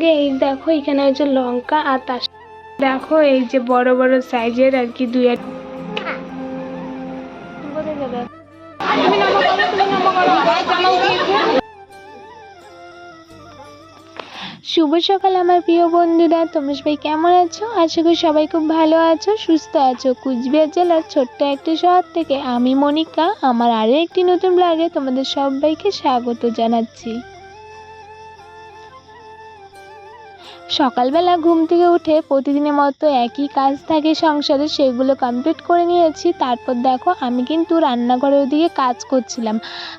আগে এই দেখো, এখানে হচ্ছে লঙ্কা আর তার দেখো এই যে বড় বড় সাইজের আর কি দুই। শুভ সকাল আমার প্রিয় বন্ধুরা, তোমরা সবাই কেমন আছো? আশা করি সবাই খুব ভালো আছো, সুস্থ আছো। কুচবিহার জেলার ছোট্ট একটি শহর থেকে আমি মনিকা, আমার আরও একটি নতুন ব্লগে তোমাদের সবাইকে স্বাগত জানাচ্ছি। সকালবেলা ঘুম থেকে উঠে প্রতিদিনের মতো একই কাজ থাকে সংসারে, সেগুলো কমপ্লিট করে নিয়েছি। তারপর দেখো, আমি কিন্তু রান্নাঘরের ওদিকে কাজ করছিলাম।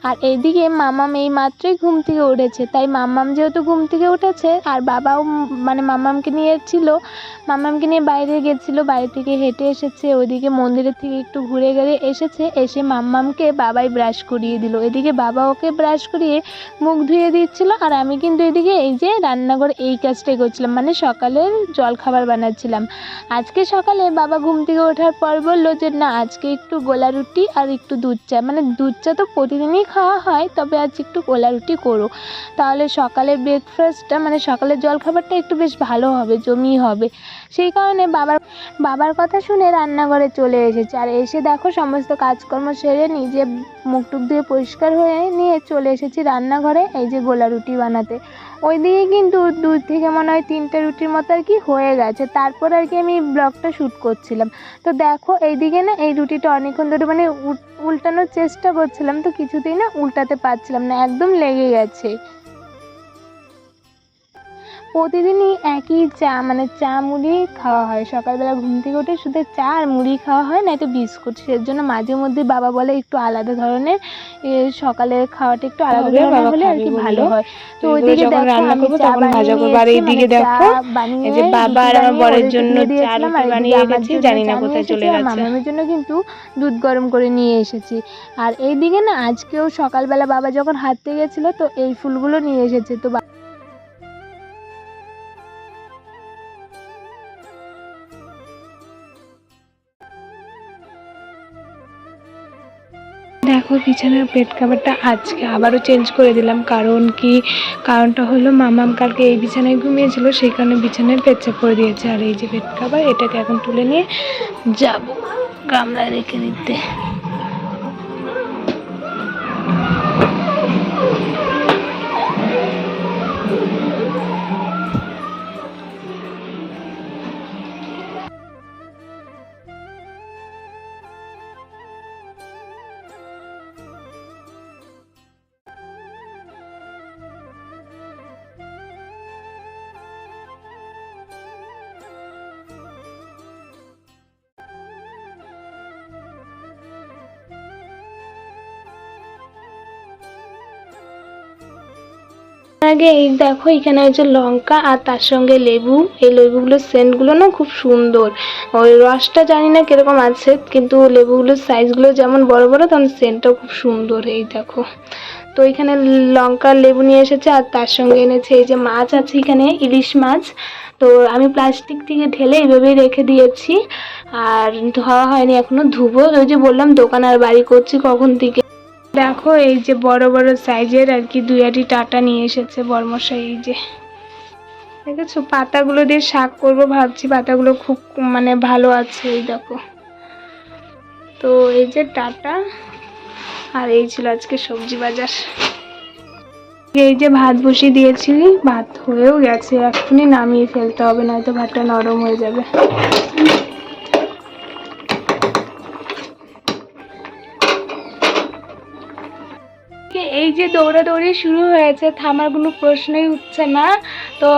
আর এদিকে মামাম এই মাত্রই ঘুম থেকে উঠেছে। তাই মামাম যেহেতু ঘুম থেকে উঠেছে, আর বাবাও মানে মামামকে নিয়ে ছিল, মামামকে নিয়ে বাইরে গেছিল বাইরে থেকে হেঁটে এসেছে ওইদিকে মন্দিরের থেকে একটু ঘুরে গেড়ে এসেছে, এসে মাম্মামকে বাবাই ব্রাশ করিয়ে দিল। এদিকে বাবা ওকে ব্রাশ করিয়ে মুখ ধুয়ে দিচ্ছিল, আর আমি কিন্তু এদিকে এই যে রান্নাঘর এই কাজটাই করছিলাম মানে সকালের জল খাবার বানাচ্ছিলাম। আজকে সকালে বাবা ঘুম থেকে ওঠার পর বলল যে, না, আজকে একটু গোলা রুটি আর একটু দুধ চা। মানে দুধ চা তো প্রতিদিনই খাওয়া হয়, তবে আজ একটু গোলা রুটি করো। তাহলে সকালের ব্রেকফাস্টটা মানে সকালের জলখাবারটা একটু বেশ ভালো হবে জমি হবে। সেই কারণে বাবার বাবার কথা শুনে রান্নাঘরে চলে এসেছে। আর এসে দেখো সমস্ত কাজকর্ম সেরে নিজে মুখ টুক দিয়ে পরিষ্কার হয়ে নিয়ে চলে এসেছি রান্নাঘরে, এই যে গোলা রুটি বানাতে। ওইদিকে কিন্তু দুই থেকে মনে হয় তিনটে রুটির মতো আর কি হয়ে গেছে। তারপর আর কি আমি ব্লগটা শ্যুট করছিলাম। তো দেখো, এইদিকে না এই রুটিটা অনেকক্ষণ ধরে মানে উল- উল্টানোর চেষ্টা করছিলাম, তো কিছুতেই না উল্টাতে পারছিলাম না, একদম লেগে গেছে। প্রতিদিনই একই চা মানে চা মুড়ি খাওয়া হয়। সকালবেলা ঘুম থেকে উঠে শুধু চা আর মুড়ি খাওয়া হয় না নয়তো বিস্কুট। সের জন্য মাঝে মধ্যে বাবা বলে একটু আলাদা ধরনের এ, সকালের খাওয়াটা একটু আলাদা ধরনের বাবা হলে আর কি ভালো। হয়। তো তো ওইদিকে রান্না করব তখন ভাজা করব। আর এইদিকে মানে দেখো, এই যে বাবা আর আমার বরের জন্য চা বানিয়ে রেখেছি, জানি না কোথায় চলে গেছে। মামামের জন্য কিন্তু দুধ গরম করে নিয়ে এসেছি। আর এইদিকে না আজকেও সকালবেলা বাবা যখন হাঁটতে গেছিল তো এই ফুলগুলো নিয়ে এসেছে। তো দেখো বিছানার বেড কাভারটা আজকে আবারও চেঞ্জ করে দিলাম। কারণ কি? কারণটা হলো মামাম কালকে এই বিছানায় ঘুমিয়েছিল, সেই কারণে বিছানায় পেচ্ছাপ করে দিয়েছে। আর এই যে বেড কাভার এটাকে এখন তুলে নিয়ে যাব গামলায় রেখে দিতে। আগে এই দেখো, এখানে হচ্ছে লঙ্কা আর তার সঙ্গে লেবু। এই লেবুগুলোর সেন্টগুলো না খুব সুন্দর। ওই রসটা জানি না কীরকম আছে, কিন্তু লেবুগুলোর সাইজগুলো যেমন বড় বড়, তেমন সেন্টটাও খুব সুন্দর। এই দেখো। তো এখানে লঙ্কা লেবু নিয়ে এসেছে, আর তার সঙ্গে এনেছে এই যে মাছ আছে এখানে, ইলিশ মাছ। তো আমি প্লাস্টিক থেকে ঢেলে এইভাবেই রেখে দিয়েছি। আর ধোয়া হয়নি এখনও, ধুবো। ওই যে বললাম, দোকান আর বাড়ি করছি কখন থেকে। দেখো, এই যে বড় বড় সাইজের আর কি দুই আটি টাটা নিয়ে এসেছে বর্মশাই, এই যে। দেখেছ? পাতাগুলো দিয়ে শাক করব ভাবছি, পাতাগুলো খুব মানে ভালো আছে, এই দেখো। তো এই যে টাটা, আর এই ছিল আজকে সবজি বাজার। এই যে ভাত বসিয়ে দিয়েছি, ভাত হয়েও গেছে এখনই নামিয়ে ফেলতে হবে, নয়তো ভাতটা নরম হয়ে যাবে। এই যে দৌড়াদৌড়ি শুরু হয়েছে, থামার কোনো প্রশ্নই উঠছে না। তো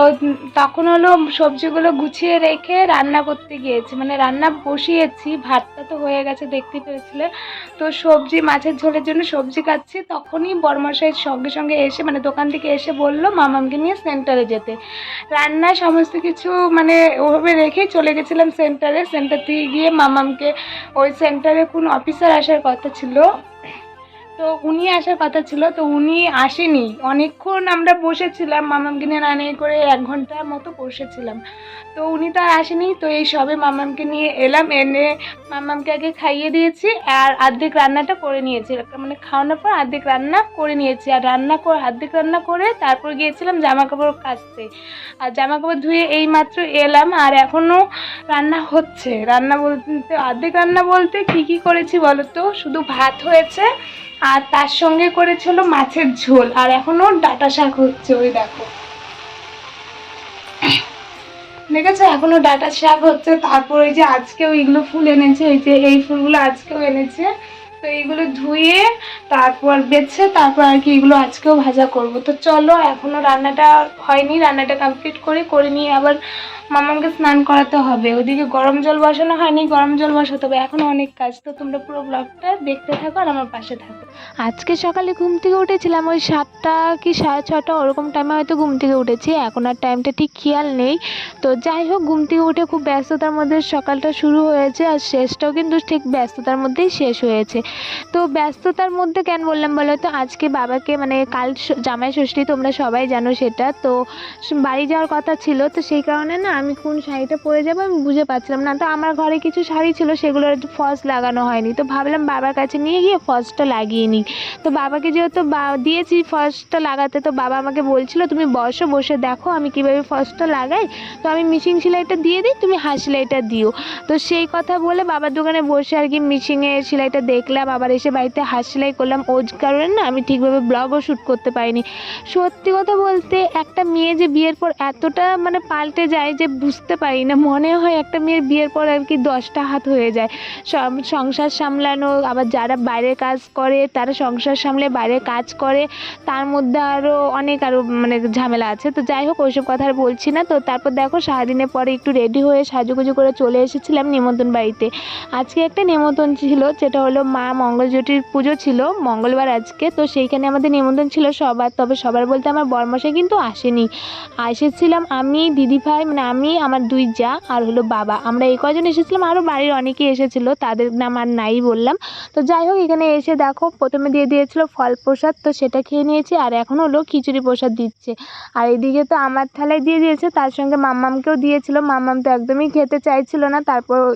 তখন হলো সবজিগুলো গুছিয়ে রেখে রান্না করতে গিয়েছি। মানে রান্না বসিয়েছি, ভাতটা তো হয়ে গেছে দেখতে পেয়েছিলে। তো সবজি মাছের ঝোলের জন্য সবজি কাটছি তখনই বরমশাইয়ের সঙ্গে সঙ্গে এসে মানে দোকান থেকে এসে বলল, মামামকে নিয়ে সেন্টারে যেতে। রান্না সমস্ত কিছু মানে ওভাবে রেখেই চলে গেছিলাম সেন্টারে। সেন্টার থেকে গিয়ে মামামকে, ওই সেন্টারে কোন অফিসার আসার কথা ছিল। তো উনি আসার কথা ছিল, তো উনি আসেনি। অনেকক্ষণ আমরা বসেছিলাম, মামামকে নিয়ে রান্না করে এক ঘণ্টার মতো বসেছিলাম। তো উনি তো আর আসেনি, তো এই সবে মামামকে নিয়ে এলাম, এনে মামামকে আগে খাইয়ে দিয়েছি, আর অর্ধেক রান্নাটা করে নিয়েছি। মানে খাওয়ানোর পর অর্ধেক রান্না করে নিয়েছি, আর রান্না করে অর্ধেক রান্না করে তারপর গিয়েছিলাম জামা কাপড় কাচতে। আর জামা কাপড় ধুয়ে এই মাত্র এলাম, আর এখনও রান্না হচ্ছে। রান্না বলতে অর্ধেক রান্না বলতে কি কি করেছি বলতো? শুধু ভাত হয়েছে, আর তার সঙ্গে করেছিল মাছের ঝোল, আর এখনও ডাটা শাক হচ্ছে, ওই দেখো। দেখেছ? এখনও ডাটা শাক হচ্ছে, তারপর ওই যে আজকেও এগুলো ফুল এনেছে ওই যে এই ফুলগুলো আজকেও এনেছে। তো এইগুলো ধুয়ে তারপর বেছে তারপর আর কি এগুলো আজকেও ভাজা করব। তো চলো, এখনও রান্নাটা হয়নি, রান্নাটা কমপ্লিট করে করে নিয়ে আবার মামাকে স্নান করাতে হবে। ওদিকে গরম জল বসানো হয়নি, গরম জল বসাতে হবে। এখনও অনেক কাজ। তো তোমরা পুরো ব্লগটা দেখতে থাকো আর আমার পাশে থাকো। আজকে সকালে ঘুম থেকে উঠেছিলাম, ওই সাতটা কি সাড়ে ছটা ওরকম টাইমে হয়তো ঘুম থেকে উঠেছি। এখন আর টাইমটা ঠিক খেয়াল নেই। তো যাই হোক, ঘুম থেকে উঠে খুব ব্যস্ততার মধ্যে সকালটা শুরু হয়েছে আর শেষটাও কিন্তু ঠিক ব্যস্ততার মধ্যেই শেষ হয়েছে। তো ব্যস্ততার মধ্যে কেন বললাম বলো তো? আজকে বাবাকে মানে কাল জামাই ষষ্ঠী তোমরা সবাই জানো সেটা। তো বাড়ি যাওয়ার কথা ছিল, তো সেই কারণে না আমি কোন শাড়িটা পরে যাব আমি বুঝে পাচ্ছিলাম না। তো আমার ঘরে কিছু শাড়ি ছিল সেগুলোর ফলস লাগানো হয়নি। তো ভাবলাম বাবার কাছে নিয়ে গিয়ে ফলসটা লাগিয়ে নিই। তো বাবাকে যেহেতু দিয়েছি ফলসটা লাগাতে, তো বাবা আমাকে বলছিল, তুমি বসো, বসে দেখো আমি কীভাবে ফলসটা লাগাই। তো আমি মিশিং সেলাইটা দিয়ে দিই, তুমি হাত সেলাইটা দিও। তো সেই কথা বলে বাবার দোকানে বসে আর কি মিশিংয়ের সেলাইটা দেখলাম। আবার এসে বাড়িতে হাত সেলাই করলাম। ওই কারণে না আমি ঠিকভাবে ব্লগও শ্যুট করতে পারিনি। সত্যি কথা বলতে একটা মেয়ে যে বিয়ের পর এতটা মানে পাল্টে যায় যে বুঝতে পারি না, মনে হয় একটা মেয়ের বিয়ের পর আর কি দশটা হাত হয়ে যায়। সংসার সামলানো, আবার যারা বাইরে কাজ করে তারা সংসার সামলে বাইরে কাজ করে, তার মধ্যে আরও অনেক আরও মানে ঝামেলা আছে। তো যাই হোক, ওইসব কথা আর বলছি না। তো তারপর দেখো সারাদিনের পরে একটু রেডি হয়ে সাজুগুজু করে চলে এসেছিলাম নিমন্ত্রণ বাড়িতে। আজকে একটা নিমন্ত্রণ ছিল যেটা হলো মা মঙ্গলজ্যোতির পুজো ছিল, মঙ্গলবার আজকে, তো সেইখানে আমাদের নিমন্ত্রণ ছিল সবার। তবে সবার বলতে আমার বরমশাই কিন্তু আসেনি। এসেছিলাম আমি দিদিভাই মানে আমি, আমার দুই যা, আর হলো বাবা। আমরা এই কজন এসেছিলাম? আরও বাড়ির অনেকেই এসেছিল, তাদের নাম আর নাই বললাম। তো যাই হোক, এখানে এসে দেখো, প্রথমে দিয়ে দিয়েছিল ফল প্রসাদ, তো সেটা খেয়ে নিয়েছি, আর এখন হলো খিচুড়ি প্রসাদ দিচ্ছে। আর এদিকে তো আমার থালায় দিয়ে দিয়েছে, তার সঙ্গে মাম্মামকেও দিয়েছিল। মাম্মাম তো একদমই খেতে চাইছিল না, তারপর